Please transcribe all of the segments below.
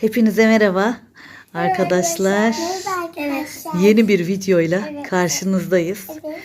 Hepinize merhaba arkadaşlar. Yeni bir videoyla Evet. karşınızdayız. Evet.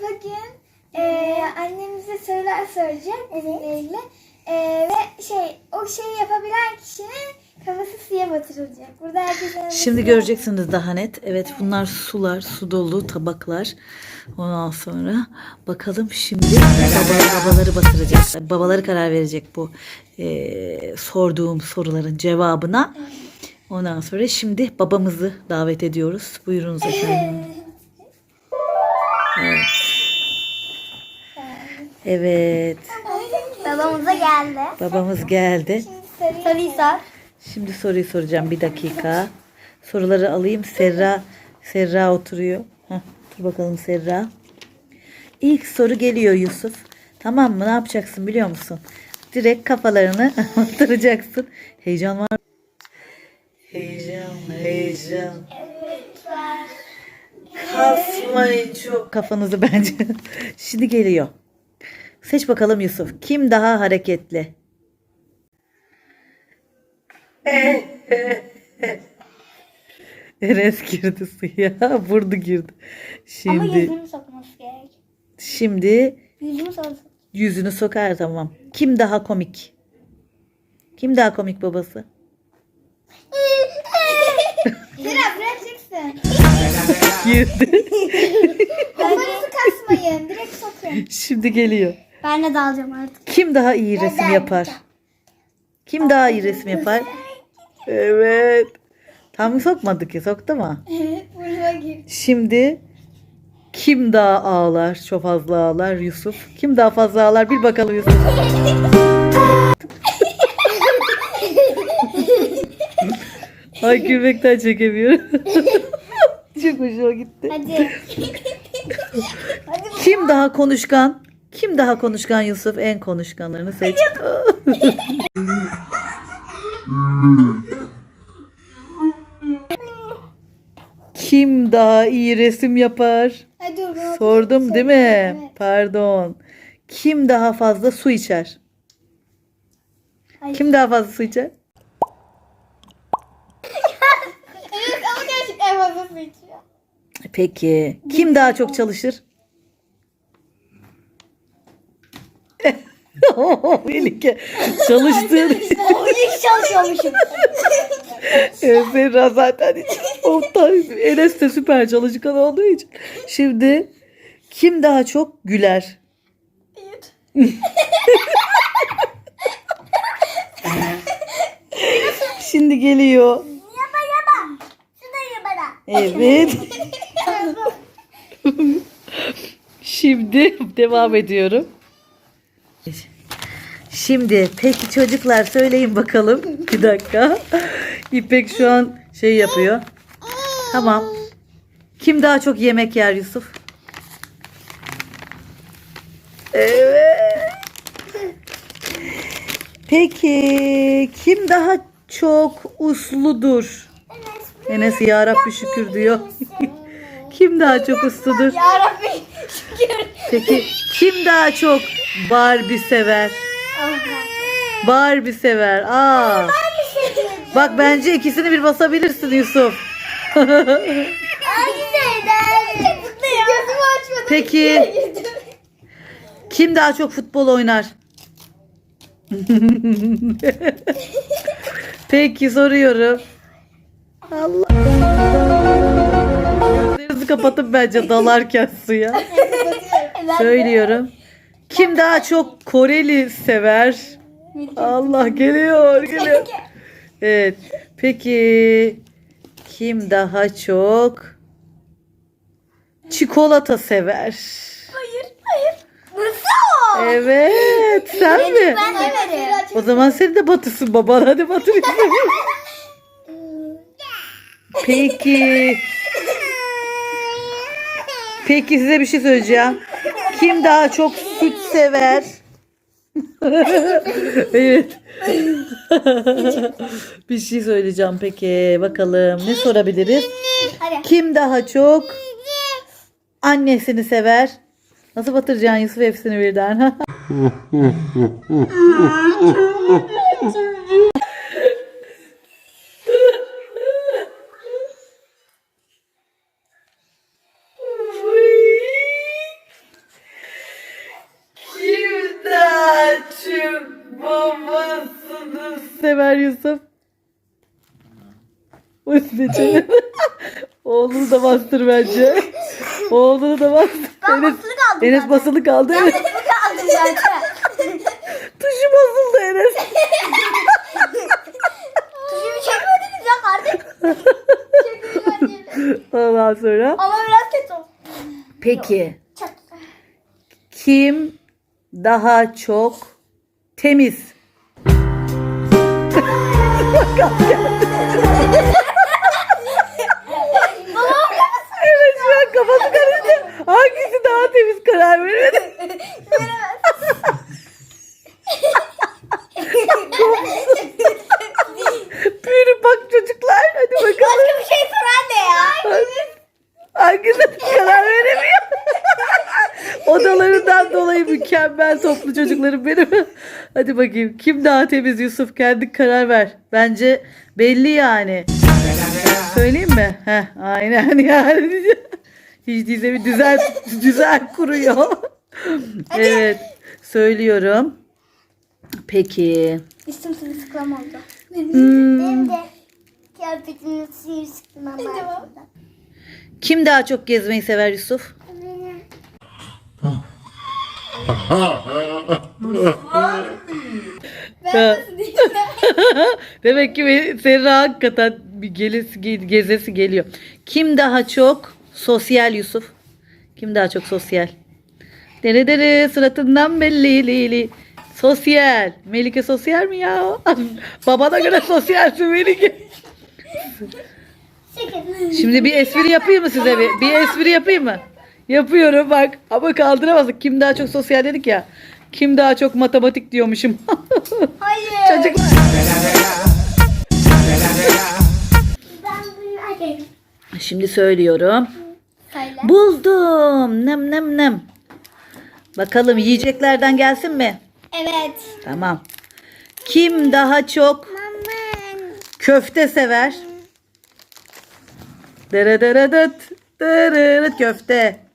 Bugün e, annemize sorular soracak bizimle. E, ve şey o şeyi yapabilen kişinin kafası suya batırılacak. Burada herkesin önünde Şimdi göreceksiniz daha net. Evet bunlar sular, su dolu tabaklar. Ondan sonra bakalım şimdi baba, babaları batıracak. Babaları karar verecek bu e, sorduğum soruların cevabına. Ondan sonra şimdi babamızı davet ediyoruz. Buyurunuz efendim. Evet. Evet. Babamız da geldi. Babamız geldi. Şimdi soruyu sor. Şimdi soruyu soracağım bir dakika. Soruları alayım. Serra Serra oturuyor. Dur bakalım Serra. İlk soru geliyor Yusuf. Tamam mı? Ne yapacaksın biliyor musun? Direkt kafalarını oturacaksın. Heyecan var. mı? Heyecan, heyecan. Kasmayın çok kafanızı bence. Şimdi geliyor. Seç bakalım Yusuf. Kim daha hareketli? Eres girdi suya. Burnu girdi. Ama Şimdi yüzünü sokması gerek. şimdi Yüzünü sokması. yüzünü sokar tamam. Kim daha komik? Kim daha komik babası? Zira bırakacaksın. Girdi. Kafanızı kasmayın. Direkt sokun. Şimdi geliyor. Ben de dalacağım artık. Kim daha iyi resim yapar? Kim daha iyi resim yapar? Evet. Tam sokmadı ki soktu mu? Evet. Burnuma gir. Şimdi kim daha ağlar? Çok fazla ağlar Yusuf. Kim daha fazla ağlar? Bir bakalım Yusuf. Ay gülmekten çekemiyorum. Çok hoşuma gitti. Hadi. Kim daha konuşkan? Kim daha konuşkan Yusuf? En konuşkanlarını seç. Kim daha iyi resim yapar? Dur. Sordum değil mi? Evet. Pardon. Kim daha fazla su içer? Kim daha fazla su içer? Evet ama gerçekten fazla su içiyor. Peki. Kim daha çok çalışır? Melike çalıştığın O ilk çalışıyormuşum. Zehra zaten hiç ondan Enes de süper çalışkan olduğu için. Şimdi kim daha çok güler? Şimdi geliyor. Yaba yaba. Şurada yaba Evet. Şimdi devam ediyorum. Şimdi peki çocuklar söyleyin bakalım. Bir dakika. İpek şu an şey yapıyor. Tamam. Kim daha çok yemek yer Yusuf? Evet. Peki kim daha çok usludur? Enes ya Rabbi şükür diyor. kim daha çok usludur? Yarabbim şükür. Peki kim daha çok Barbie sever? Barbie sever. Aa. Bak bence ikisini bir basabilirsin Yusuf. Peki kim daha çok futbol oynar? Peki soruyorum. Allah. Gözlerinizi kapatın bence dalarken suya. Söylüyorum. Kim daha çok Koreli sever? Allah geliyor geliyor. Evet. Peki kim daha çok çikolata sever? Hayır hayır. Nasıl? Evet. Sen mi? Ben severim. O zaman sen de batısın baban. Hadi batır. Peki. Peki size bir şey söyleyeceğim. Kim daha çok süt sever? Evet. bir şey söyleyeceğim peki. Bakalım ne sorabiliriz? Hadi. Kim daha çok annesini sever? Nasıl batıracaksın Yusuf hepsini birden? Yusuf. Bu seçeneği. Oğlunu da bastır bence. Oğlunu da bastır. Ben Enes, basılı kaldım Enes zaten. basılı kaldı. Evet. Kendimi kaldım zaten. Tuşu bozuldu Enes. Tuşumu çekmediniz ya kardeşim. Ondan sonra. Ama biraz kötü oldu. Peki. Çok. Kim daha çok temiz? Babam kafası. Evet şu an kafası karıştı. Hangisi daha temiz karar veremedi. Büyürün bak çocuklar. Hadi bakalım. Başka bir şey sor anne ya. Hangisi karar veremiyor. Odalarından dolayı mükemmel toplu çocuklarım benim. Hadi bakayım. Kim daha temiz Yusuf? Kendi karar ver. Bence belli yani. Söyleyeyim mi? Heh, aynen yani. Hiç değilse bir düzen, düzen kuruyor. evet. Söylüyorum. Peki. Üstüm sırılsıklam oldu. Hmm, Benim de kıyafetimin sırılsıklam var. kim daha çok gezmeyi sever Yusuf? Benim. Ha. Demek ki Serra hakikaten bir gelesi, ge- gezesi geliyor. Kim daha çok sosyal Yusuf? Kim daha çok sosyal? Dere dere suratından belli li li. Sosyal. Melike sosyal mi ya? Babana göre sosyalsin Melike. Şimdi bir espri yapayım mı size? Bir, bir espri yapayım mı? Yapıyorum bak. Ama kaldıramazdık. Kim daha çok sosyal dedik ya. Kim daha çok matematik diyormuşum. Hayır. Çocuklar. Şimdi söylüyorum. Söyle. Buldum. Nem nem nem. Bakalım yiyeceklerden gelsin mi? Evet. Tamam. Kim daha çok köfte sever? Dere dere dıt, dere dıt, köfte.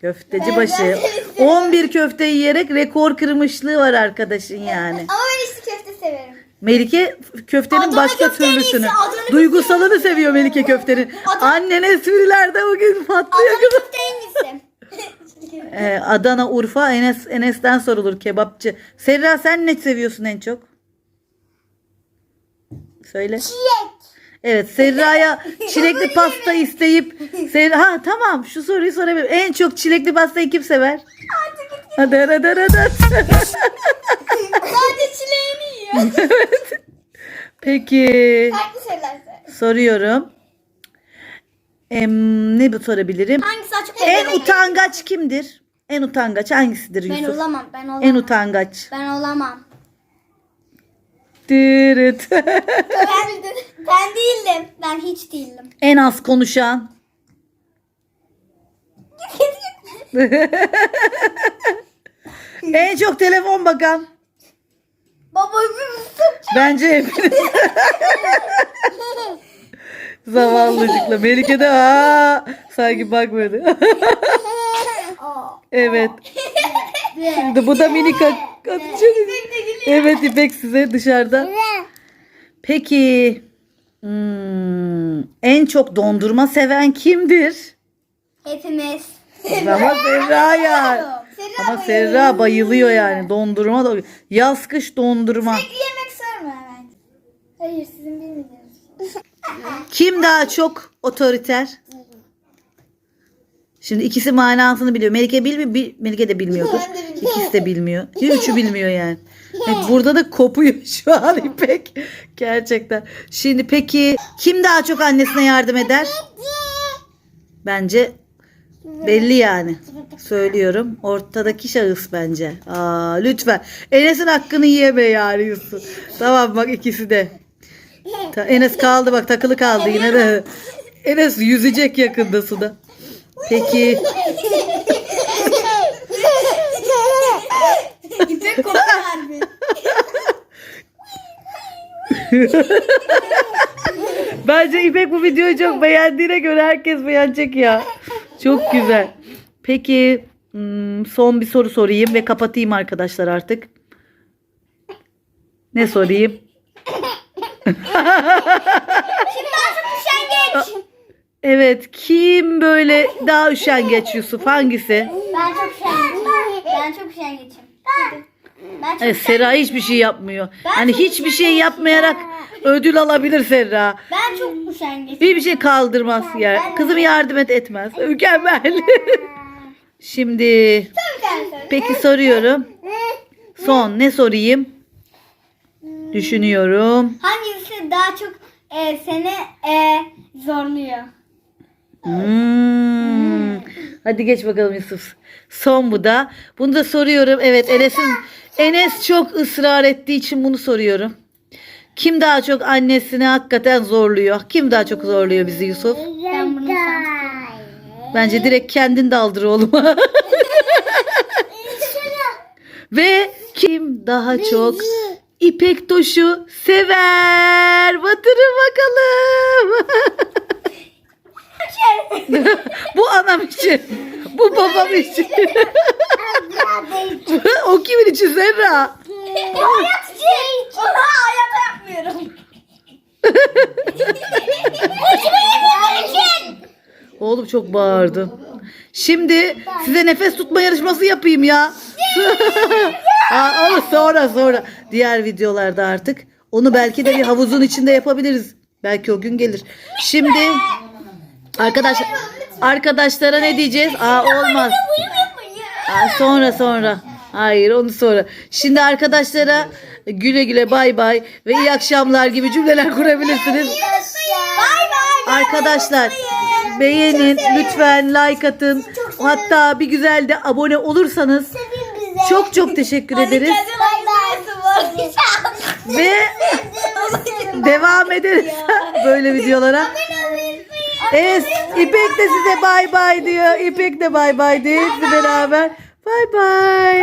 Köfteci başı. zaten 11 köfte yiyerek rekor kırmışlığı var arkadaşın yani. Ama ben içli köfte severim. Melike köftenin Adana başka köfte en iyisi, türlüsünü. Adana Duygusalını seviyor Melike köftenin. Adana- Annen esprilerde bugün patlıyor Adana kızım. köfte en iyisi. Ee, Adana, Urfa, Enes Enes'ten sorulur kebapçı. Serra sen ne seviyorsun en çok? Söyle. Çilek. Evet Serra'ya çilekli pasta isteyip Serra ha tamam şu soruyu sorabilirim. En çok çilekli pastayı kim sever? Hadi hadi hadi hadi. Sadece çileğini yiyor. Peki Farklı şeyler söyle. soruyorum. Em, ne bu sorabilirim? Hangisi açık? En utangaç kimdir? En utangaç hangisidir Ben Yusuf? olamam. Ben olamam. En utangaç. Ben olamam. Dırıt. ben, ben değildim. Ben hiç değildim. en az konuşan. En çok telefon bakan. Baba bir ısık. Bence hepiniz. Zavallıcıkla. Melike de aa, sanki bakmadı. evet. Şimdi bu da minik atacak. Evet İpek size dışarıda. Peki hmm, en çok dondurma seven kimdir? Hepimiz. Ama Serra ya. Serra Ama Serra bayılıyor yani dondurma da. Yaz kış dondurma. Sürekli yemek sorma hemen. Hayır sizin bilmediğiniz. Kim daha çok otoriter? Şimdi ikisi manasını biliyor. Melike bilmiyor. Bil, Melike de bilmiyordur. İkisi de bilmiyor. Ya üçü bilmiyor yani. Evet, burada da kopuyor şu an İpek. Gerçekten. Şimdi peki kim daha çok annesine yardım eder? Bence belli yani. Söylüyorum. Ortadaki şahıs bence. Aa, lütfen. Enes'in hakkını yeme yani Yusuf. Tamam bak ikisi de. Enes kaldı bak takılı kaldı yine de. Enes yüzecek yakında suda. Peki İpek kokuyor harbi. bence İpek bu videoyu çok beğendiğine göre herkes beğenecek ya. Çok güzel. Peki hmm, son bir soru sorayım ve kapatayım arkadaşlar artık. Ne sorayım? Şimdi daha çok üşengeç. Evet kim böyle daha üşengeç Yusuf hangisi? Ben çok üşengeçim. Ben çok üşengeçim. Ben çok Evet, Serra hiçbir şey yapmıyor. Hani hiçbir şey yapmayarak ödül alabilir Serra. Ben çok üşengeçim. Bir bir şey kaldırmaz ya. Kızım yardım et etmez. Mükemmel. Şimdi peki soruyorum. Son ne sorayım? Düşünüyorum. Hangisi daha çok e, seni e, zorluyor? Hmm. Hadi geç bakalım Yusuf. Son bu da. Bunu da soruyorum. Evet Enes'in Enes çok ısrar ettiği için bunu soruyorum. Kim daha çok annesini hakikaten zorluyor? Kim daha çok zorluyor bizi Yusuf? Ben bunu Bence direkt kendin daldır oğluma. Ve kim daha çok İpek Toş'u sever? Batırın bakalım. Bu anam için. Bu babam için. o kimin için Serra? hayat için. Ona hayata yapmıyorum. Hoşuma için. Oğlum çok bağırdı. Şimdi size nefes tutma yarışması yapayım ya. Aa, onu sonra sonra. Diğer videolarda artık. Onu belki de bir havuzun içinde yapabiliriz. Belki o gün gelir. Şimdi arkadaş arkadaşlara ne diyeceğiz? Aa olmaz. Aa, sonra sonra. Hayır onu sonra. Şimdi arkadaşlara güle güle bay bay ve iyi akşamlar gibi cümleler kurabilirsiniz. Bay bay. Arkadaşlar beğenin lütfen like atın. Hatta bir güzel de abone olursanız çok çok teşekkür ederiz. Ve devam ederiz böyle videolara. Evet İpek de size bay bay diyor. İpek de bay bay diyor. Hepsi beraber. Bay bay.